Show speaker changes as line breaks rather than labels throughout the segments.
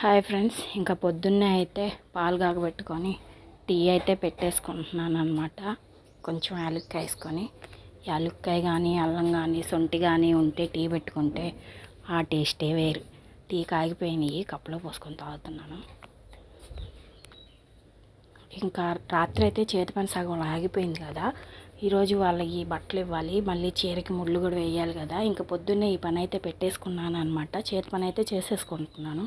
Hi friends ఇంకా పొద్దున్నే అయితే పాలు కాగబెట్టుకొని టీ అయితే పెట్టేసుకుంటున్నాను అనమాట కొంచెం యాలక్కాయ వేసుకొని. యాలుక్కాయ కానీ అల్లం కానీ సొంటి కానీ ఉంటే టీ పెట్టుకుంటే ఆ టేస్టే వేరు. టీ కాగిపోయినాయి కప్పులో పోసుకొని తాగుతున్నాను. ఇంకా రాత్రి అయితే చేతి పని సగం ఆగిపోయింది కదా. ఈరోజు వాళ్ళకి బట్టలు ఇవ్వాలి మళ్ళీ చీరకి ముళ్ళు కూడా వేయాలి కదా. ఇంకా పొద్దున్నే ఈ పని అయితే పెట్టేసుకున్నాను అనమాట చేతి పని అయితే చేసేసుకుంటున్నాను.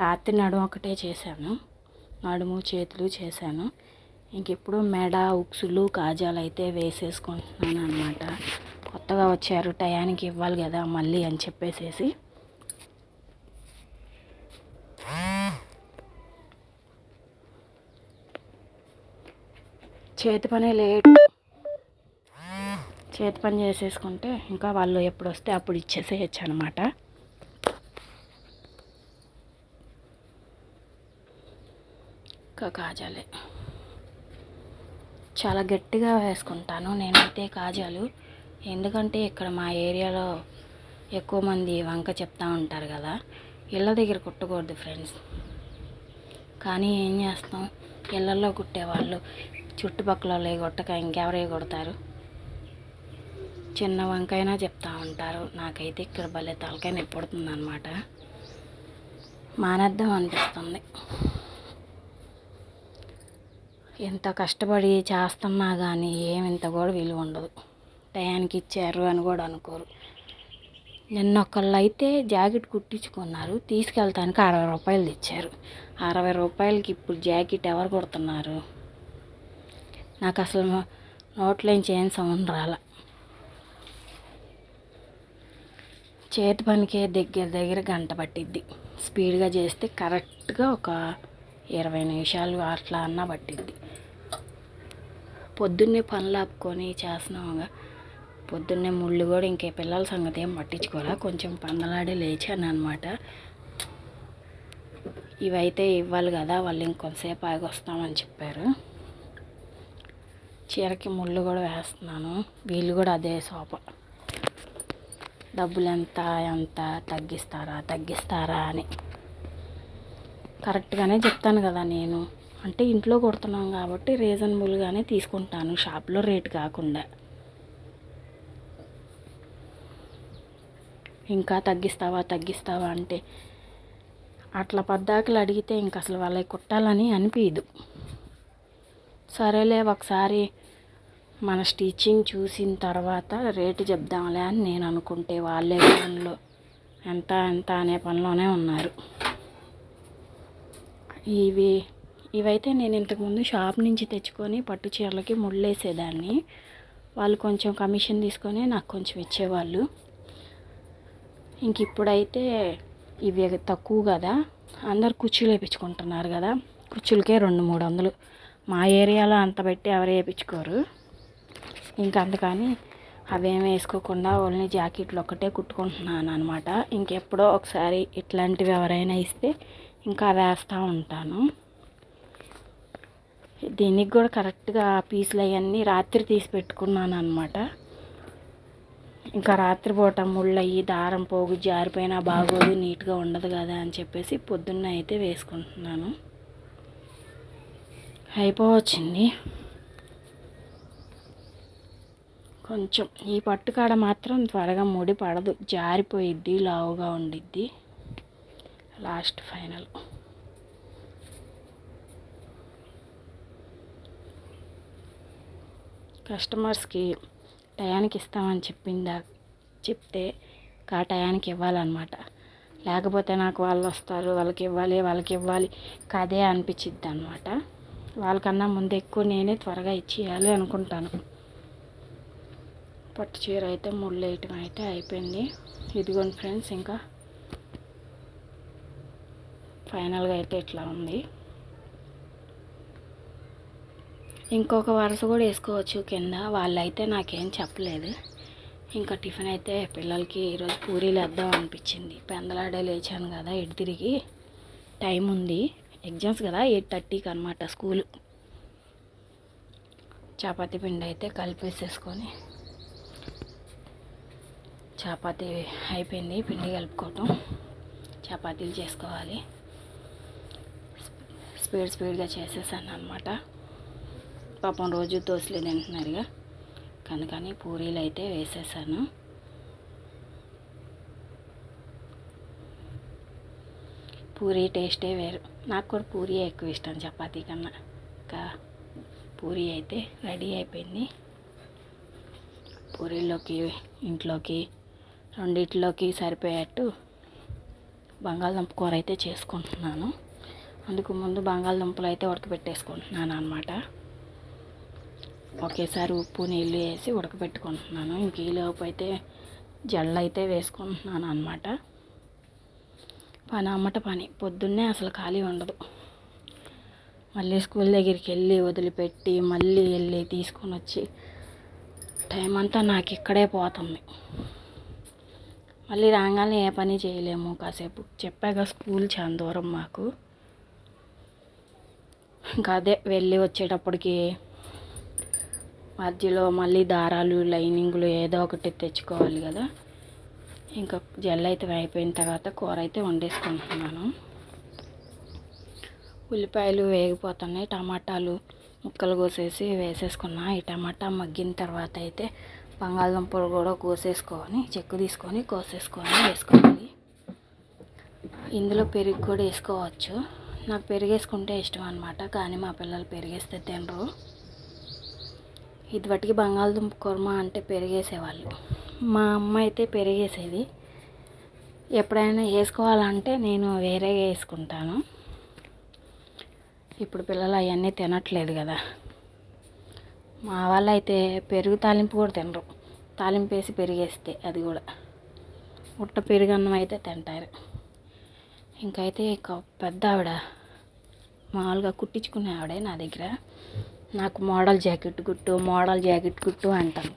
రాత్రి నడుము ఒకటే చేశాను. నడుము చేతులు చేశాను. ఇంకెప్పుడు మెడ ఉక్సులు కాజాలు అయితే వేసేసుకుంటున్నాను అనమాట కొత్తగా వచ్చారు టయానికి ఇవ్వాలి కదా మళ్ళీ అని చెప్పేసేసి. చేతి పనే లేట్ చేతి పని చేసేసుకుంటే ఇంకా వాళ్ళు ఎప్పుడు వస్తే అప్పుడు ఇచ్చేసేయచ్చు అనమాట ఇంకా కాజాలే. చాలా గట్టిగా వేసుకుంటాను నేనైతే కాజాలు. ఎందుకంటే ఇక్కడ మా ఏరియాలో ఎక్కువ మంది వంక చెప్తా ఉంటారు కదా ఇళ్ళ దగ్గర కుట్టకూడదు ఫ్రెండ్స్. కానీ ఏం చేస్తాం ఇళ్ళల్లో కుట్టేవాళ్ళు చుట్టుపక్కల కొట్టక ఇంకెవరే కొడతారు. చిన్న వంకైనా చెప్తా ఉంటారు నాకైతే ఇక్కడ భలే తలకాయ నొప్పుడుతుంది అనమాట మానేద్దాం అనిపిస్తుంది. ఎంత కష్టపడి చేస్తున్నా కానీ ఏమింత కూడా విలువ ఉండదు. టయానికి ఇచ్చారు అని కూడా అనుకోరు. నిన్న అయితే జాకెట్ కుట్టించుకున్నారు. తీసుకెళ్తానికి అరవై రూపాయలు తెచ్చారు. అరవై రూపాయలకి ఇప్పుడు జాకెట్ ఎవరు కుడుతున్నారు? నాకు అసలు నోట్లోంచి ఏం సౌండ్ రాల. చేతి పనికే దగ్గర దగ్గర గంట పట్టిద్ది. స్పీడ్గా చేస్తే కరెక్ట్గా ఒక ఇరవై నిమిషాలు అట్లా అన్నా పట్టిద్ది. పొద్దున్నే పనులు ఆపుకొని చేస్తున్నాముగా పొద్దున్నే ముళ్ళు కూడా ఇంకే పిల్లల సంగతి ఏం పట్టించుకోరా కొంచెం పందలాడి లేచాను అనమాట ఇవైతే ఇవ్వాలి కదా వాళ్ళు ఇంకొంతసేపు ఆగి వస్తామని చెప్పారు. చీరకి ముళ్ళు కూడా వేస్తున్నాను. వీళ్ళు కూడా అదే సోప డబ్బులు ఎంత ఎంత తగ్గిస్తారా తగ్గిస్తారా అని. కరెక్ట్గానే చెప్తాను కదా నేను. అంటే ఇంట్లో కొడుతున్నాం కాబట్టి రీజనబుల్గానే తీసుకుంటాను. షాప్లో రేట్ కాకుండా. ఇంకా తగ్గిస్తావా తగ్గిస్తావా అంటే అట్లా పద్దాకులు అడిగితే ఇంక అసలు వాళ్ళకి కుట్టాలని అనిపించదు సరేలే ఒకసారి మన స్టిచ్చింగ్ చూసిన తర్వాత రేటు చెప్దాంలే అని నేను అనుకుంటే వాళ్ళే పనిలో ఎంత ఎంత అనే పనిలోనే ఉన్నారు. ఇవి ఇవైతే నేను ఇంతకుముందు షాప్ నుంచి తెచ్చుకొని పట్టు చీరలకి ముళ్ళేసేదాన్ని. వాళ్ళు కొంచెం కమిషన్ తీసుకొని నాకు కొంచెం ఇచ్చేవాళ్ళు. ఇంక ఇప్పుడైతే ఇవి తక్కువ కదా అందరు కుర్చీలు వేయించుకుంటున్నారు కదా కుర్చీలకే రెండు మూడు వందలు. మా ఏరియాలో అంత పెట్టి ఎవరు వేయించుకోరు ఇంకా అందుకని అవేం వేసుకోకుండా ఓన్లీ జాకెట్లు ఒక్కటే కుట్టుకుంటున్నాను అనమాట ఇంకెప్పుడో ఒకసారి ఇట్లాంటివి ఎవరైనా ఇస్తే ఇంకా వేస్తూ ఉంటాను. దీనికి కూడా కరెక్ట్గా పీసులు అవన్నీ రాత్రి తీసి పెట్టుకున్నాను అనమాట ఇంకా రాత్రిపూట ముళ్ళు అయ్యి దారం పోగు జారిపోయినా బాగోదు నీట్గా ఉండదు కదా అని చెప్పేసి పొద్దున్న అయితే వేసుకుంటున్నాను. అయిపోవచ్చింది కొంచెం ఈ పట్టుకాడ మాత్రం త్వరగా ముడి పడదు జారిపోయిద్ది లావుగా ఉండిద్ది. Last final. కస్టమర్స్కి టయానికి ఇస్తామని చెప్పిందా చెప్తే ఆ టయానికి ఇవ్వాలన్నమాట. లేకపోతే నాకు వాళ్ళు వస్తారు వాళ్ళకి ఇవ్వాలి వాళ్ళకి ఇవ్వాలి కదే అనిపించిద్ది అనమాట వాళ్ళకన్నా ముందు ఎక్కువ నేనే త్వరగా ఇచ్చేయాలి అనుకుంటాను. పట్టు చీర అయితే ముళ్ళు వేయటం అయితే అయిపోయింది. ఇదిగోండి ఫ్రెండ్స్ ఇంకా ఫైనల్గా అయితే ఇట్లా ఉంది. ఇంకొక వరుస కూడా వేసుకోవచ్చు కింద. వాళ్ళైతే నాకేం చెప్పలేదు. ఇంకా టిఫిన్ అయితే పిల్లలకి ఈరోజు పూరీలు వేద్దాం అనిపించింది. పెందలాడే లేచాను కదా ఎటు తిరిగి? టైం ఉంది. ఎగ్జామ్స్ కదా ఎయిట్ థర్టీకి అనమాట స్కూల్. చపాతీ పిండి అయితే కలిపేసేసుకొని చపాతీ అయిపోయింది పిండి కలుపుకోవటం. చపాతీలు చేసుకోవాలి. స్పీడ్ స్పీడ్గా చేసేసాను అనమాట పాపం రోజు దోశలే తింటున్నారుగా. కనుకని పూరీలు అయితే వేసేసాను. పూరీ టేస్టే వేరు. నాకు కూడా పూరీ ఎక్కువ ఇష్టం చపాతీ కన్నా. ఇంకా పూరీ అయితే రెడీ అయిపోయింది. పూరీలోకి ఇంట్లోకి రెండిట్లోకి సరిపోయేట్టు బంగాళదుంప కూర అయితే చేసుకుంటున్నాను. అందుకు ముందు బంగాళదుంపలు అయితే ఉడకబెట్టేసుకుంటున్నాను అనమాట ఒకేసారి ఉప్పు నీళ్ళు వేసి ఉడకబెట్టుకుంటున్నాను. ఇంక ఈలోపు అయితే జల్లు అయితే వేసుకుంటున్నాను అనమాట పని అమ్మట పని. పొద్దున్నే అసలు ఖాళీ ఉండదు. మళ్ళీ స్కూల్ దగ్గరికి వెళ్ళి వదిలిపెట్టి మళ్ళీ వెళ్ళి తీసుకొని వచ్చి టైం అంతా నాకు ఇక్కడే పోతుంది. మళ్ళీ రాగానే ఏ పని చేయలేము కాసేపు. చెప్పాక స్కూల్ చాలా దూరం మాకు. ఇంకా అదే వెళ్ళి వచ్చేటప్పటికి మధ్యలో మళ్ళీ దారాలు లైనింగ్లు ఏదో ఒకటి తెచ్చుకోవాలి కదా. ఇంకా జెల్ అయితే అయిపోయిన తర్వాత కూర అయితే వండేసుకుంటున్నాను. ఉల్లిపాయలు వేగిపోతున్నాయి టమాటాలు ముక్కలు కోసేసి వేసేసుకున్నా. ఈ టమాటా మగ్గిన తర్వాత అయితే బంగాళదుంపలు కూడా కోసేసుకొని చెక్కు తీసుకొని కోసేసుకొని వేసుకోవాలి. ఇందులో పెరుగు కూడా వేసుకోవచ్చు. నాకు పెరుగు వేసుకుంటే ఇష్టం అనమాట కానీ మా పిల్లలు పెరిగేస్తే తినరు. ఇదివటికి బంగాళదుంప కుర్మా అంటే పెరిగేసేవాళ్ళు. మా అమ్మ అయితే పెరిగేసేది. ఎప్పుడైనా వేసుకోవాలంటే నేను వేరే వేసుకుంటాను. ఇప్పుడు పిల్లలు అవన్నీ తినట్లేదు కదా. మా వాళ్ళు అయితే పెరుగు తాలింపు కూడా తినరు. తాలింపు వేసి పెరిగేస్తే అది కూడా. ఉట్ట పెరుగన్నం అయితే తింటారు. ఇంకైతే పెద్ద ఆవిడ మామూలుగా కుట్టించుకునే ఆవిడే నా దగ్గర. నాకు మోడల్ జాకెట్ కుట్టు మోడల్ జాకెట్ కుట్టు అంటాను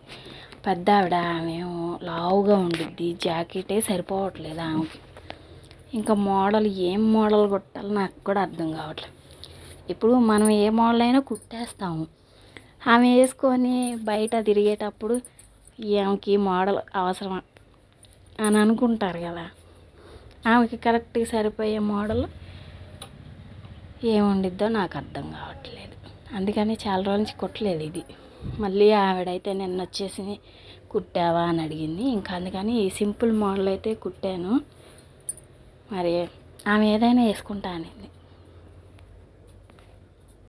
పెద్ద ఆవిడ ఆమె లావుగా ఉండిద్ది జాకెటే సరిపోవట్లేదు ఆమెకి. ఇంకా మోడల్ ఏం మోడల్ కుట్టాలో నాకు కూడా అర్థం కావట్లేదు ఇప్పుడు మనం ఏ మోడల్ అయినా కుట్టేస్తాము. ఆమె వేసుకొని బయట తిరిగేటప్పుడు ఆమెకి మోడల్ అవసరం అని అనుకుంటారు కదా. ఆమెకి కరెక్ట్గా సరిపోయే మోడల్ ఏముండిద్దో నాకు అర్థం కావట్లేదు. అందుకని చాలా రోజుల నుంచి కుట్టలేదు ఇది. మళ్ళీ ఆవిడైతే నిన్న వచ్చేసి కుట్టావా అని అడిగింది. ఇంకా అందుకని ఈ సింపుల్ మోడల్ అయితే కుట్టాను. మరి ఆమె ఏదైనా వేసుకుంటా అనేది.